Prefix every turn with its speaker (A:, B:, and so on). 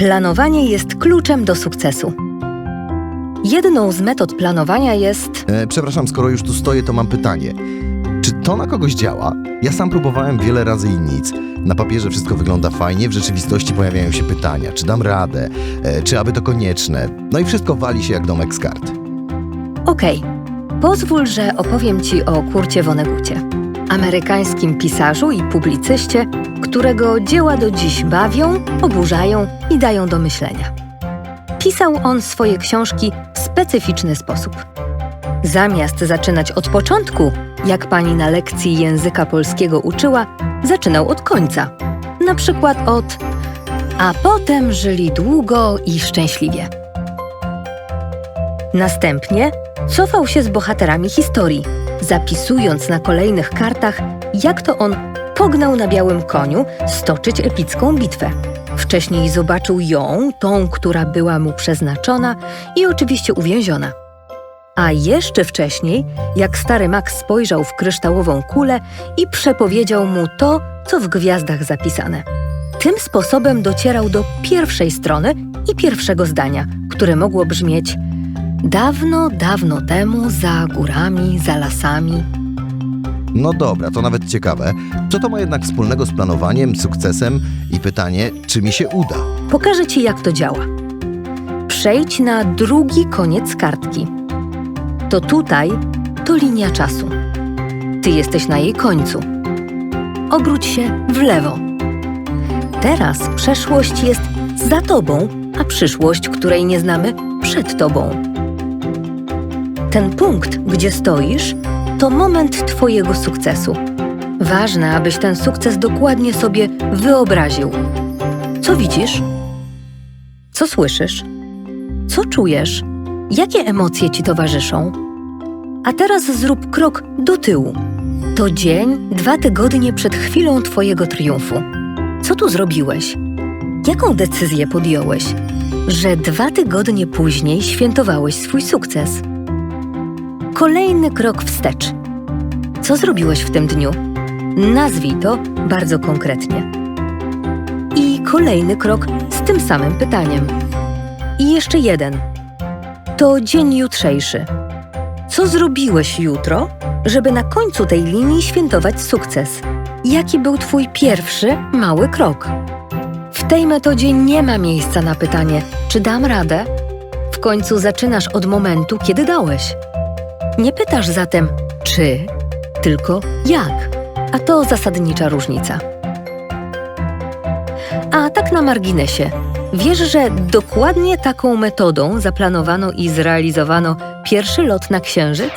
A: Planowanie jest kluczem do sukcesu. Jedną z metod planowania jest
B: E, przepraszam, skoro już tu stoję, to mam pytanie. Czy to na kogoś działa? Ja sam próbowałem wiele razy i nic. Na papierze wszystko wygląda fajnie, w rzeczywistości pojawiają się pytania, czy dam radę, e, czy aby to konieczne. No i wszystko wali się jak domek z kart.
A: Okej, pozwól, że opowiem Ci o Kurcie Wonegucie, amerykańskim pisarzu i publicyście, którego dzieła do dziś bawią, oburzają i dają do myślenia. Pisał on swoje książki w specyficzny sposób. Zamiast zaczynać od początku, jak pani na lekcji języka polskiego uczyła, zaczynał od końca. Na przykład od A potem żyli długo i szczęśliwie. Następnie cofał się z bohaterami historii, zapisując na kolejnych kartach, jak to on pognał na białym koniu stoczyć epicką bitwę. Wcześniej zobaczył ją, tą, która była mu przeznaczona i oczywiście uwięziona. A jeszcze wcześniej, jak stary Max spojrzał w kryształową kulę i przepowiedział mu to, co w gwiazdach zapisane. Tym sposobem docierał do pierwszej strony i pierwszego zdania, które mogło brzmieć Dawno, dawno temu, za górami, za lasami.
B: No dobra, to nawet ciekawe. Co to ma jednak wspólnego z planowaniem, sukcesem i pytanie, czy mi się uda?
A: Pokażę ci, jak to działa. Przejdź na drugi koniec kartki. To tutaj to linia czasu. Ty jesteś na jej końcu. Obróć się w lewo. Teraz przeszłość jest za tobą, a przyszłość, której nie znamy, przed tobą. Ten punkt, gdzie stoisz, to moment Twojego sukcesu. Ważne, abyś ten sukces dokładnie sobie wyobraził. Co widzisz? Co słyszysz? Co czujesz? Jakie emocje ci towarzyszą? A teraz zrób krok do tyłu. To dzień, dwa tygodnie przed chwilą Twojego triumfu. Co tu zrobiłeś? Jaką decyzję podjąłeś, że dwa tygodnie później świętowałeś swój sukces? Kolejny krok wstecz. Co zrobiłeś w tym dniu? Nazwij to bardzo konkretnie. I kolejny krok z tym samym pytaniem. I jeszcze jeden. To dzień jutrzejszy. Co zrobiłeś jutro, żeby na końcu tej linii świętować sukces? Jaki był Twój pierwszy mały krok? W tej metodzie nie ma miejsca na pytanie, czy dam radę? W końcu zaczynasz od momentu, kiedy dałeś. Nie pytasz zatem czy, tylko jak. A to zasadnicza różnica. A tak na marginesie. Wiesz, że dokładnie taką metodą zaplanowano i zrealizowano pierwszy lot na Księżyc?